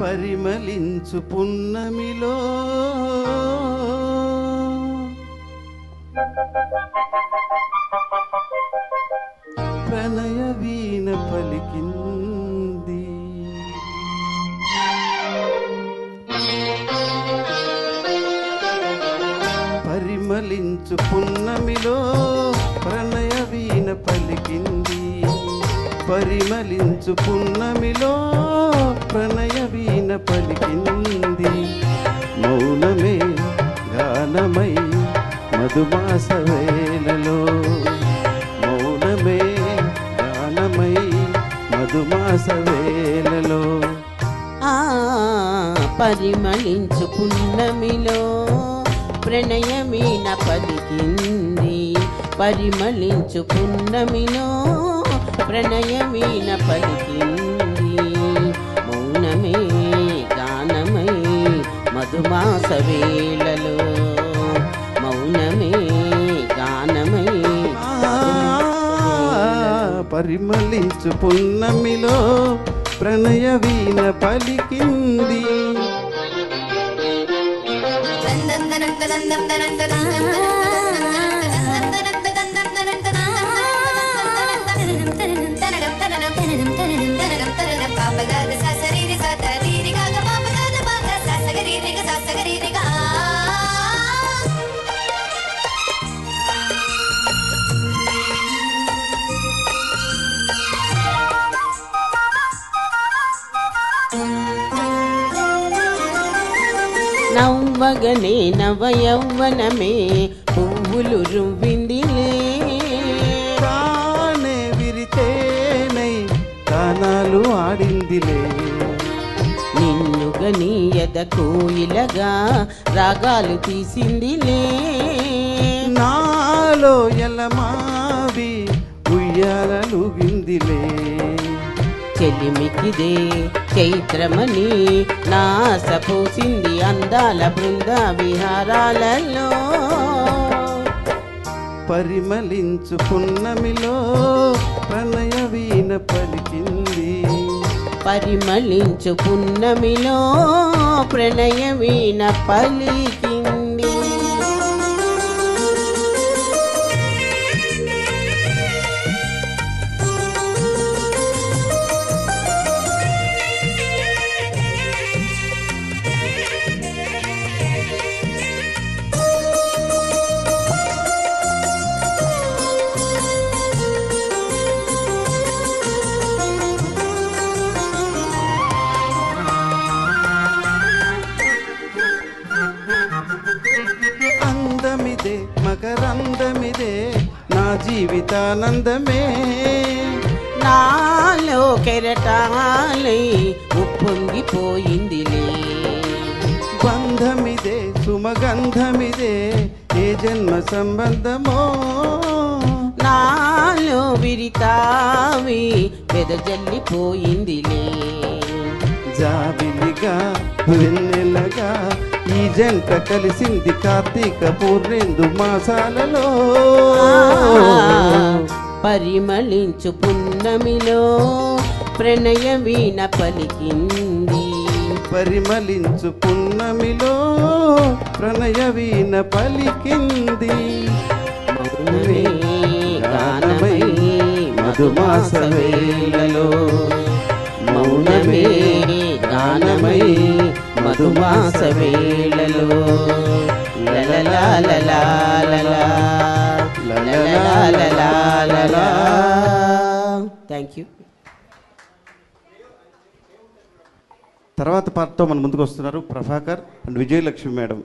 పరిమళించు పున్నమిలో. ప్రణయ వీణ పలికింది. పరిమళించు పున్నమిలో ప్రణయ పరిమళించు పున్నమిలో ప్రణయ వీణ పలికింది. మౌనమే గానమై మధుమాస వేళలో. మౌనమే గానమై మధుమాస వేళలో. ఆ పరిమళించు పున్నమిలో ప్రణయమీన పలికింది. పరిమళించు పున్నమిలో ప్రణయమీన పలికింది. మౌనమే గానమై మధుమాస వేళలో. మౌనమే గానమై పరిమళించు పున్నమిలో ప్రణయ వీణ పలికింది. నవ్వగనే నవ యౌవనమే పువ్వులు రువ్విందిలే గానాలు ఆడిందిలే. నిన్నుగని ఎద కోయిలగా రాగాలు తీసిందిలే. నాలో ఎలమావి ఉయ్యాలలుగిందిలే చెలిమికిదే చైత్రమని నాస పోసింది అందాల బృంద విహారాలలో. పరిమళించు పున్నమిలో ప్రణయ ఆయన పలికింది. పరిమళించు పున్నమిలో ప్రణయ వీణ పలికింది మకరందమిదే నా జీవితానందమే. నాలో కెరటాలై ఉప్పొంగిపోయిందిలే. బంధమిదే సుమగంధమిదే ఏ జన్మ సంబంధమో. నాలో విరితావి వెదజల్లిపోయిందిలే జాబిలిగా వెన్నెలగా ఈ జంట కలిసింది కార్తీక పూర్ణేందు మాసాలలో. పరిమళించు పున్నమిలో ప్రణయ వీణ పలికింది. పరిమళించు పున్నమిలో ప్రణయ వీణ పలికింది. మౌనమే గానమై మధుమాస మౌనమే గానమై మధుమాస వేళలో థ్యాంక్ యూ తర్వాత పాటతో మన ముందుకు వస్తున్నారు ప్రభాకర్ అండ్ విజయలక్ష్మి మేడం